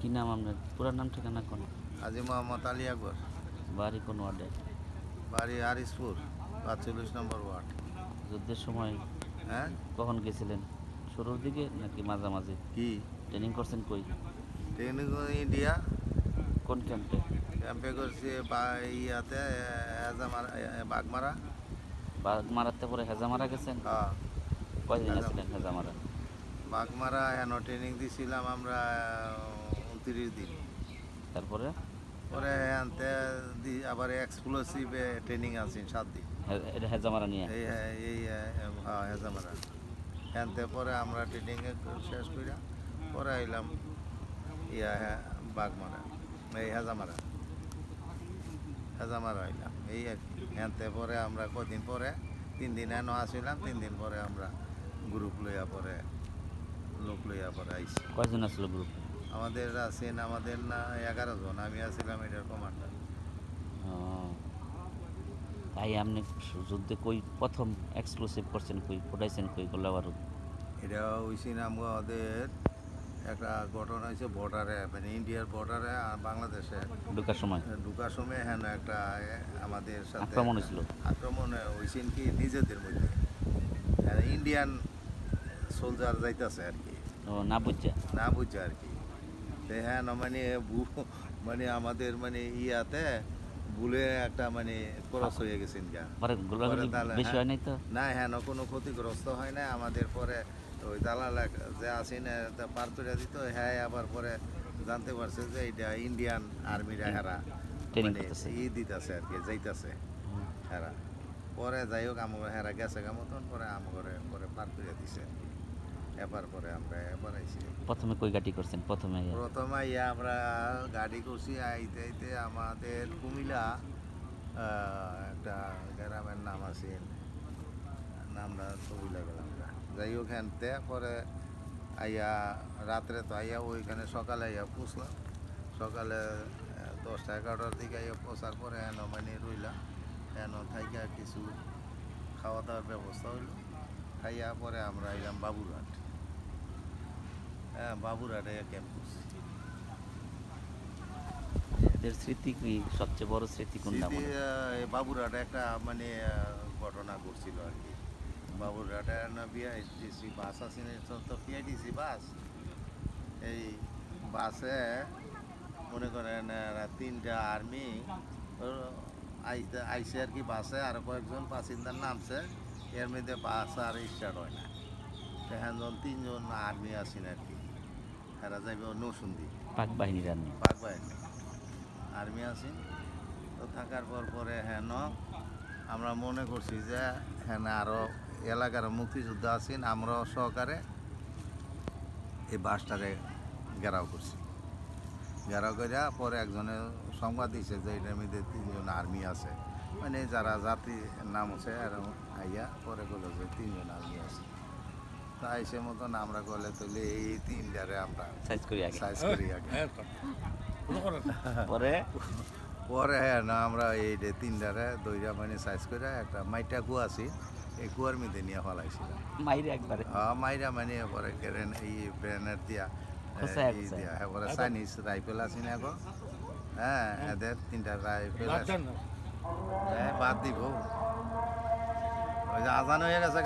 কি নাম আপনার? পুরা নাম ঠিকানা কোন? আজি মোহাম্মদ আলী আকবর। বাড়ি কোন ওয়ার্ডে? বাড়ি হারিসপুর পাঁচচল্লিশ নম্বর ওয়ার্ড। যুদ্ধের সময় হ্যাঁ? কখন গেছিলেন? শুরুর দিকে নাকি মাঝামাঝি? কি? ট্রেনিং করছেন কই? Training India. কোন ক্যাম্পে? ক্যাম্পে করছি বা ইয়াতে হেজামারা বাগমারা। বাঘ মারাতে পরে হেজা মারা গেছেন? হ্যাঁ। কয়দিন আছিলেন হেজা বাগমারা এন ট্রেনিং দিছিলাম আমরা উনত্রিশ দিন। তারপরে? পরে আনতে দি আবার এক্সপ্লোসিভে ট্রেনিং আছি সাত দিন। হে- এটা হেজা মারা নিয়ে? এই এই হ্যাঁ হেজামারা। এনতে পরে আমরা ট্রেনিং শেষ করিয়া পরে আইলাম ইয়া হ্যাঁ বাগমারা। এই হেজামারা। হেজামারা আইলাম এই আর কি। এনতে পরে আমরা কদিন পরে তিন দিন এনে আসিলাম তিন দিন পরে আমরা গ্রুপ লইয়া পরে লোক লইয়া পরে আইছি। কয়জন আসলো গ্রুপ আমাদের আছেন আমাদের না এগারো জন আমি আছিলাম এটার কমান্ডার। তাই আপনি যুদ্ধে কই প্রথম এক্সক্লুসিভ করছেন কই ফুটাইছেন কই গোলা বারুদ? এটা হয়েছে আমাদের একটা ঘটনা হয়েছে বর্ডারে মানে ইন্ডিয়ার বর্ডারে আর বাংলাদেশে। ঢোকার সময়? ঢুকার সময় হ্যাঁ একটা আমাদের সাথে আক্রমণ হয়েছিল আক্রমণ হয়েছেন কি নিজেদের মধ্যে। হ্যাঁ, ইন্ডিয়ান সোলজার যাইতেছে আর কি। না বুঝছে না বুঝছে আর কি। হ্যাঁ না মানে মানে আমাদের মানে ইয়াতে ভুলে একটা মানে ক্রস হয়ে গেছেন গা। বেশি হ্যাঁ। নাই তো? না হ্যাঁ কোনো ক্ষতিগ্রস্ত হয় না আমাদের পরে ওই দালাল যে আসেন তা পার করে দিত হ্যাঁ আবার পরে জানতে পারছে যে এটা ইন্ডিয়ান আর্মিরা হেরা মানে ই দিতেছে আর কি যাইতেছে। হেরা। পরে যাই হোক আমার হেরা গেছে গা মতন পরে আমাকে পরে পার করে দিছে এবার পরে আমরা এবার আইছি প্রথমে কই গাটি করছেন? প্রথমে প্রথমে ইয়া আমরা গাড়ি করছি আইতে আইতে আমাদের কুমিল্লা একটা গ্রামের নাম আছে নামটা ভুলে গেলাম যাই হোক হ্যানতে পরে আইয়া রাত্রে তো আইয়া ওইখানে সকালে আইয়া পুষলাম সকালে দশটা এগারোটার দিকে আইয়া পৌঁছার পরে এন মানে রইলাম। এন থাইকা কিছু খাওয়া দাওয়ার ব্যবস্থা হইল। খাইয়া পরে আমরা আইলাম বাবুরহাট। হ্যাঁ বাবুরহাটে ক্যাম্প এদের স্মৃতি কি সবচেয়ে বড় স্মৃতি কোনটা বাবুরহাটে একটা মানে ঘটনা ঘটছিল আর কি। বাবুরহাটে না বিআইটিসি বাস আছে তো পিআইটিসি বাস। এই বাসে মনে করেন তিনটা আর্মি আইসে আর কি বাসে আর কয়েকজন পাসিন্দার নামছে। এর মধ্যে বাস আর স্টার্ট হয় না। এখন তিনজন আর্মি আছেন আর কি। এরা যাইবে নসুন্দি পাক বাহিনীর আর্মি পাক বাহিনী। আর্মি আছি তো থাকার পর পরে হেন আমরা মনে করছি যে হেন আরও এলাকার মুক্তিযুদ্ধ আছেন আমরাও সহকারে এই বাসটারে ঘেরাও করছি। ঘেরাও করিয়া পরে একজনে সংবাদ দিছে যে এটার মধ্যে তিনজন আর্মি আছে। মানে যারা জাতি নাম আছে আর আইয়া পরে বলল যে তিনজন আর্মি আছে। তা আইসে মতন আমরা গলে তুলে এই তিনটারে আমরা সাইজ করি আগে। সাইজ করি আগে। পরে? পরে হ্যাঁ না আমরা এই যে তিনটারে দইরা মানে সাইজ করে একটা মাইটা কুয়া আছে এই কুয়ার মধ্যে নিয়ে ফলাইছিলাম। মাইরে একবারে। হ্যাঁ মাইরা মানে পরে কেরেন এই ব্রেনের দিয়া এই। দিয়া এবারে চাইনিজ রাইফেল আছে না এখন হ্যাঁ এদের তিনটা রাইফেল আছে। হ্যাঁ বাদ দিব। ওই যে আজান হয়ে গেছে